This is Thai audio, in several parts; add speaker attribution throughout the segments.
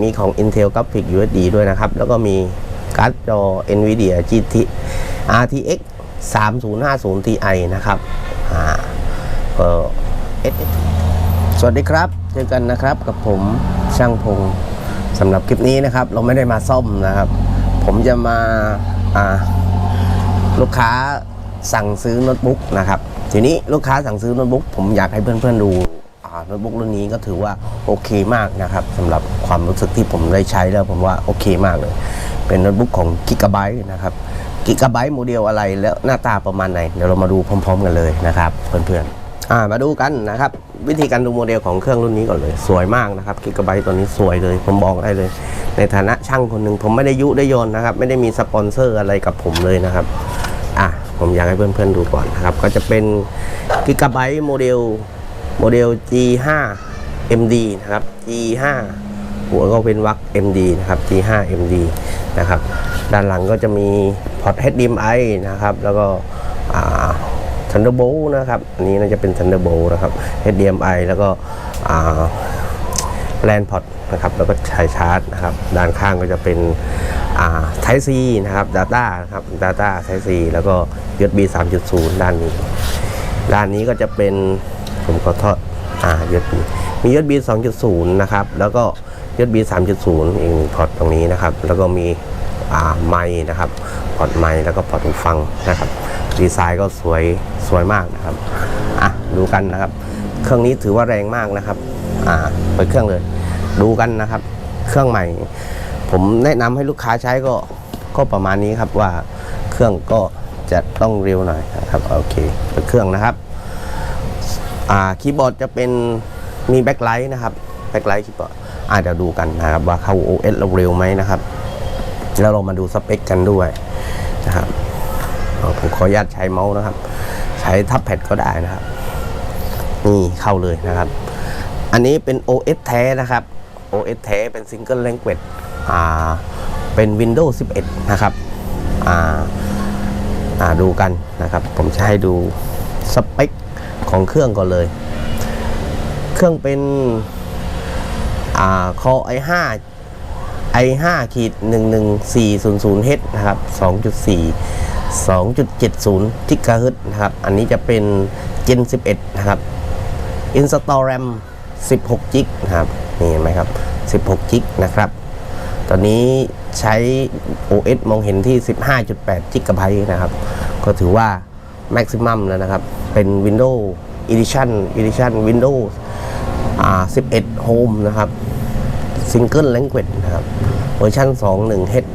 Speaker 1: มีของ Intel Graphic USD ด้วยนะครับ แล้วก็มีการ์ดจอ NVIDIA GT RTX 3050 Ti นะครับอ่าก็สวัสดีครับ เจอกันนะครับกับผมช่างพงสำหรับคลิปนี้นะครับ เราไม่ได้มาซ่อมนะครับ ผมจะมาอ่าลูกค้าสั่งซื้อโน้ตบุ๊กนะครับ ทีนี้ลูกค้าสั่งซื้อโน้ตบุ๊กผมอยากให้เพื่อนๆดู โน้ตบุ๊กรุ่นนี้ก็ถือว่าโอเคมากนะครับสำหรับความรู้สึกที่ผมได้ใช้แล้วผมว่าโอเคมากเลย เป็นโน้ตบุ๊กของ Gigabyte นะครับ Gigabyte โมเดลอะไรแล้วหน้าตาประมาณไหน เดี๋ยวเรามาดูพร้อม ๆ กันเลยนะครับเพื่อนๆมาดูกันนะครับ วิธีการดูโมเดลของเครื่องรุ่นนี้ก่อนเลย สวยมากนะครับ Gigabyte ตัวนี้สวยเลย ผมบอกได้เลย ในฐานะช่างคนหนึ่งผมไม่ได้ยุได้โยนนะครับ ไม่ได้มีสปอนเซอร์อะไรกับผมเลยนะครับอะผมอยากให้เพื่อนๆดูก่อนนะครับ ก็จะเป็น Gigabyte โมเดล โมเดล G5 MD นะครับ G5 หัวก็เป็นวัก MD นะครับ G5 MD นะครับ ด้านหลังก็จะมีพอร์ต HDMI นะครับ แล้วก็ Thunderbolt นะครับ อันนี้น่าจะเป็น Thunderbolt นะครับ HDMI แล้วก็อ่าแลนพอร์ตนะครับ แล้วก็ชายชาร์จนะครับ ด้านข้างก็จะเป็น Type C นะครับ Data นะครับ Data Type C แล้วก็ USB 3.0 ด้านนี้ ด้านนี้ก็จะเป็น ผมขอโทษอ่า USB มี USB 2.0นะครับแล้วก็ USB 3.0อีกหนึ่งพอร์ตตรงนี้นะครับ แล้วก็มีอ่าไมค์นะครับพอร์ตไมค์แล้วก็พอร์ตหูฟังนะครับดีไซน์ก็สวยสวยมากนะครับอะดูกันนะครับ เครื่องนี้ถือว่าแรงมากนะครับอ่าเปิดเครื่องเลย ดูกันนะครับ เครื่องใหม่ ผมแนะนำให้ลูกค้าใช้ก็ก็ประมาณนี้ครับว่าเครื่องก็จะต้องเร็วหน่อยนะครับโอเคเปิดเครื่องนะครับ อ่าคีย์บอร์ดจะเป็นมีแบ็คไลท์นะครับแบ็คไลท์คีย์บอร์ดอาเดี๋ยวดูกันนะครับว่าเข้า OS เราเร็วไหมนะครับ แล้วเรามาดูสเปคกันด้วยนะครับผมขออนุญาตใช้เมาส์นะครับ ใช้ทับแพดก็ได้นะครับนี่เข้าเลยนะครับ อันนี้เป็น OS แท้นะครับ OS แท้เป็น Single Language อ่าเป็น Windows 11 นะครับอ่าอ่าดูกันนะครับ ผมจะให้ดูสเปค ของเครื่องก่อนเลย เครื่องเป็นอ่าคอไอห้าไอห้าขีดหนึ่งหนึ่งสี่ศูนย์ศูนย์เฮดนะครับสองจุดสี่สองจุดเจ็ดศูนย์กิกะเฮิตนะครับ อันนี้จะเป็น Gen 11 นะครับอินสตอลแรมสิบหกจิกนะครับ นี่เห็นไหมครับสิบหกจิกนะครับ ตอนนี้ใช้ OS มองเห็นที่ 15.8จิกะไบต์นะครับ ก็ถือว่า maximum แล้วนะครับ เป็น Windows Edition Edition Windows อ่า11 Home นะครับ Single Language นะครับเวอร์ชัน21 H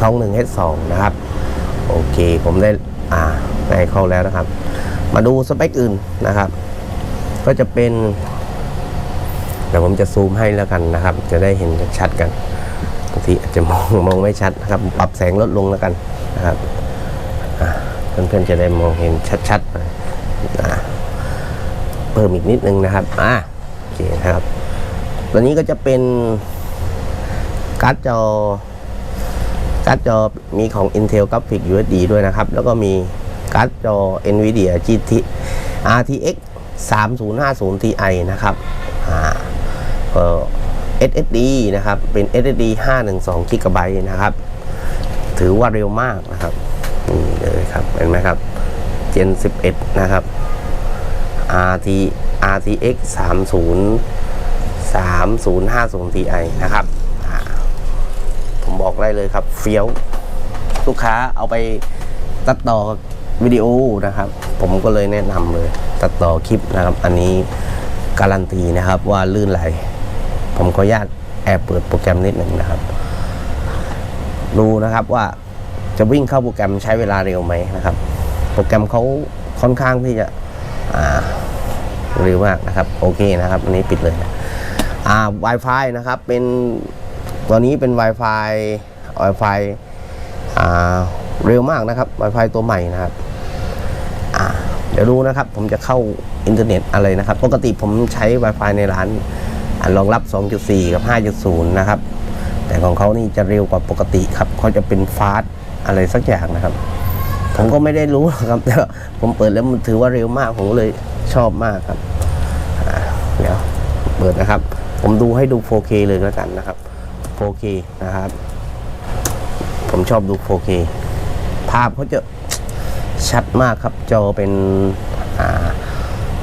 Speaker 1: 21 H 2นะครับ โอเคผมได้อ่าได้เข้าแล้วนะครับ มาดูสเปคอื่นนะครับ ก็จะเป็นเดี๋ยวผมจะซูมให้แล้วกันนะครับ จะได้เห็นชัดกันบางทีอาจจะมองมองไม่ชัดนะครับ ปรับแสงลดลงแล้วกันนะครับอะ เพื่อนๆจะได้มองเห็นชัดๆหน่อยอะเพิ่มอีกนิดนึงนะครับอะโอเคนะครับตัวนี้ก็จะเป็นการ์ดจอการ์ดจอมีของ Intel Graphic USD ด้วยนะครับ แล้วก็มีการ์ดจอ NVIDIA GT RTX 3050 Ti นะครับอ่าก็ SSD นะครับ เป็น SSD 512 GB นะครับ ถือว่าเร็วมากนะครับ นี่เลยครับ เห็นไหมครับ Gen 11 นะครับ RT RTX 30 3050 Ti นะครับ ผมบอกได้เลยครับ เฟี้ยว ลูกค้าเอาไปตัดต่อวิดีโอนะครับ ผมก็เลยแนะนำเลย ตัดต่อคลิปนะครับ อันนี้การันตีนะครับว่าลื่นไหล ผมขออนุญาตแอบเปิดโปรแกรมนิดหนึ่งนะครับ ดูนะครับว่า จะวิ่งเข้าโปรแกรมใช้เวลาเร็วไหมนะครับ โปรแกรมเขาค่อนข้างที่จะอ่าเร็วมากนะครับโอเคนะครับอันนี้ปิดเลยนะอ่า Wi-Fi นะครับเป็นตัวนี้เป็น Wi-Fi Wi-Fi อ่าเร็วมากนะครับ Wi-Fi ตัวใหม่นะครับอ่าเดี๋ยวดูนะครับ ผมจะเข้าอินเทอร์เน็ตอะไรนะครับ ปกติผมใช้ Wi-Fi ในร้านอ่ารองรับ 2.4 กับ 5.0 นะครับ แต่ของเขานี่จะเร็วกว่าปกติครับเขาจะเป็นฟาสต์ อะไรสักอย่างนะครับ ผมก็ไม่ได้รู้หรอกครับแต่ว่าผมเปิดแล้วมันถือว่าเร็วมากผมก็เลยชอบมากครับอ่าเดี๋ยวเปิดนะครับ ผมดูให้ดู 4K เลยแล้วกันนะครับ 4K นะครับ ผมชอบดู 4K ภาพเขาจะชัดมากครับ จอเป็นอ่า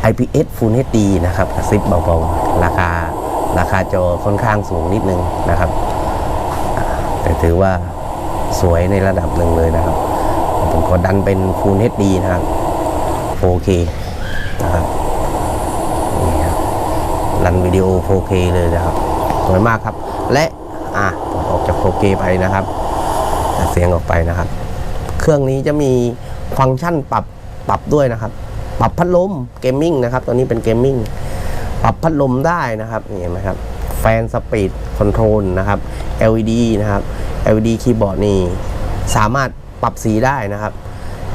Speaker 1: IPS Full HD นะครับกระซิบเบาๆราคาราคาจอค่อนข้างสูงนิดนึงนะครับอ่าแต่ถือว่า สวยในระดับหนึ่งเลยนะครับ ผมขอดันเป็น Full HD นะครับ 4K นะครับนี่ครับรันวิดีโอ 4K เลยนะครับสวยมากครับ และอะผมออกจาก 4K ไปนะครับตัดเสียงออกไปนะครับ เครื่องนี้จะมีฟังก์ชันปรับปรับด้วยนะครับ ปรับพัดลมเกมมิ่งนะครับตัวนี้เป็นเกมมิ่งปรับพัดลมได้นะครับนี่เห็นไหมครับแฟนสปีดคอนโทรลนะครับ LED นะครับ LED คีย์บอร์ดนี่สามารถปรับสีได้นะครับ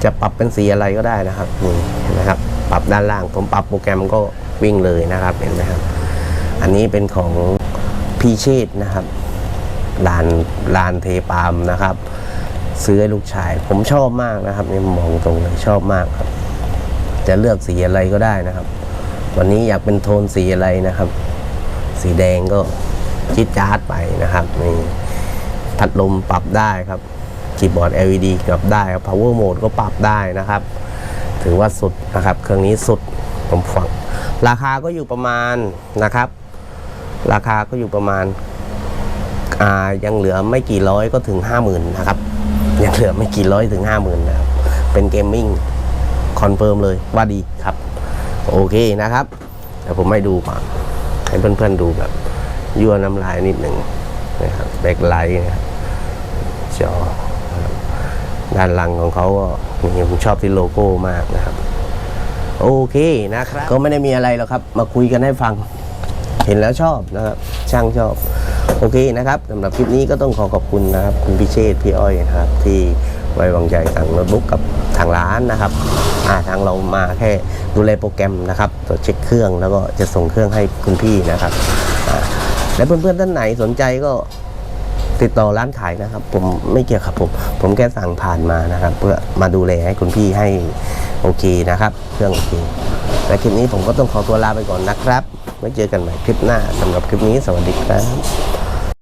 Speaker 1: จะปรับเป็นสีอะไรก็ได้นะครับนี่นไหมครับ ปรับด้านล่างผมปรับโปรแกรมก็วิ่งเลยนะครับเห็นไหมครับ อันนี้เป็นของพีเชษนะครับลานลานเทปามนะครับ ซื้อให้ลูกชาย ผมชอบมากนะครับนี่มองตรงเลยชอบมากครับ จะเลือกสีอะไรก็ได้นะครับ วันนี้อยากเป็นโทนสีอะไรนะครับ สีแดงก็จิดจาร์ดไปนะครับนี่ พัดลมปรับได้ครับคีย์บอร์ด LED ปรับได้ครับ power mode ก็ปรับได้นะครับ ถือว่าสุดนะครับ เครื่องนี้สุดผมฟัง ราคาก็อยู่ประมาณนะครับ ราคาก็อยู่ประมาณอ่ายังเหลือไม่กี่ร้อยก็ถึงห้าหมื่นนะครับยังเหลือไม่กี่ร้อยถึงห้าหมื่นนะครับ เป็นเกมมิ่งคอนเฟิร์มเลยว่าดีครับ โอเคนะครับเดี๋ยวผมให้ดูก่อนให้เพื่อนๆดูแบบยั่วน้ำลายนิดหนึ่งนะครับแบ็คไลท์นะครับ จอ ด้านหลังของเขาก็ผมชอบที่โลโก้มากนะครับ โอเคนะครับ ก็ไม่ได้มีอะไรหรอกครับ มาคุยกันให้ฟัง เห็นแล้วชอบนะครับ ช่างชอบ โอเคนะครับสำหรับคลิปนี้ก็ต้องขอขอบคุณนะครับ คุณพิเชษพี่อ้อยนะครับ ที่ไว้วางใจทางโน้ตบุ๊กกับทางร้านนะครับอาทางเรามาแค่ดูแลโปรแกรมนะครับตรวจเช็คเครื่องแล้วก็จะส่งเครื่องให้คุณพี่นะครับและเพื่อนๆท่านไหนสนใจก็ ติดต่อร้านขายนะครับ ผมไม่เกี่ยวครับผมผมแค่สั่งผ่านมานะครับ เพื่อมาดูแลให้คุณพี่ให้โอเคนะครับ เครื่องโอเคและคลิปนี้ผมก็ต้องขอตัวลาไปก่อนนะครับไว้เจอกันใหม่คลิปหน้าสำหรับคลิปนี้สวัสดีครับ